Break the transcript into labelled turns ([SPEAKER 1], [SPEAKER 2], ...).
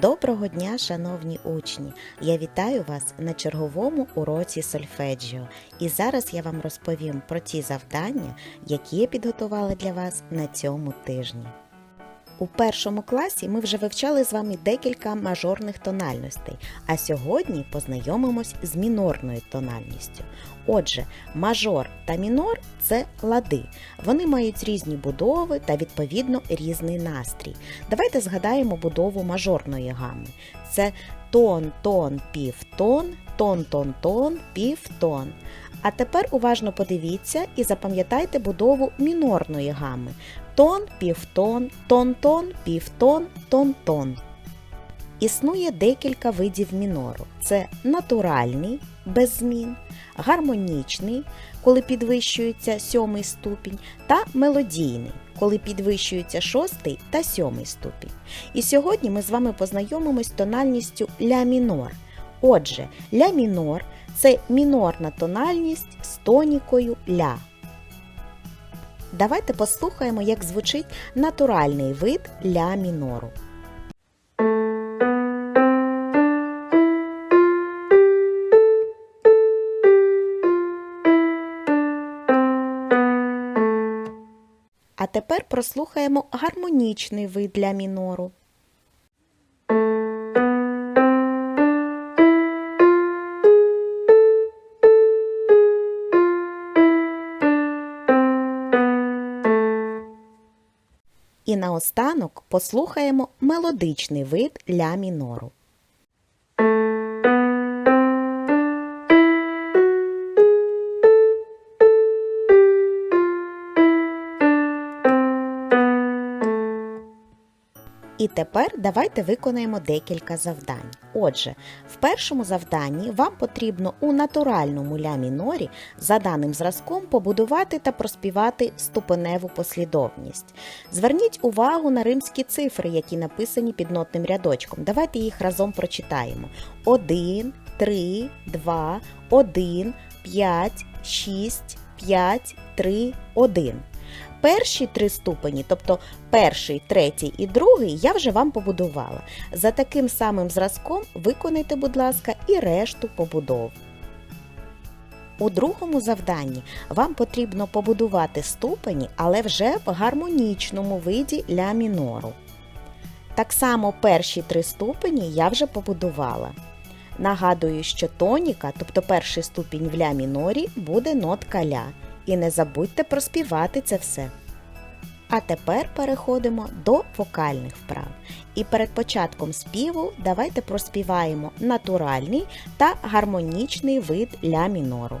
[SPEAKER 1] Доброго дня, шановні учні! Я вітаю вас на черговому уроці сольфеджіо. І зараз я вам розповім про ті завдання, які я підготувала для вас на цьому тижні. У першому класі ми вже вивчали з вами декілька мажорних тональностей, а сьогодні познайомимось з мінорною тональністю. Отже, мажор та мінор це лади. Вони мають різні будови та відповідно різний настрій. Давайте згадаємо будову мажорної гами. Це тон, тон, півтон, тон, тон, тон, півтон. А тепер уважно подивіться і запам'ятайте будову мінорної гами. Тон, півтон, тон-тон, півтон, тон-тон. Існує декілька видів мінору: це натуральний без змін, гармонічний, коли підвищується сьомий ступінь, та мелодійний, коли підвищується шостий та сьомий ступінь. І сьогодні ми з вами познайомимось з тональністю ля мінор. Отже, ля мінор це мінорна тональність з тонікою ля. Давайте послухаємо, як звучить натуральний вид ля мінору. А тепер прослухаємо гармонічний вид ля мінору. І наостанок послухаємо мелодичний вид ля мінору. І тепер давайте виконаємо декілька завдань. Отже, в першому завданні вам потрібно у натуральному ля мінорі за даним зразком побудувати та проспівати ступеневу послідовність. Зверніть увагу на римські цифри, які написані під нотним рядочком. Давайте їх разом прочитаємо: 1, 3, 2, 1, 5, 6, 5, 3, 1. Перші три ступені, тобто перший, третій і другий, я вже вам побудувала. За таким самим зразком виконайте, будь ласка, і решту побудов. У другому завданні вам потрібно побудувати ступені, але вже в гармонічному виді ля мінору. Так само перші три ступені я вже побудувала. Нагадую, що тоніка, тобто перший ступінь в ля мінорі, буде нотка ля. І не забудьте проспівати це все. А тепер переходимо до вокальних вправ. І перед початком співу давайте проспіваємо натуральний та гармонічний вид ля мінору.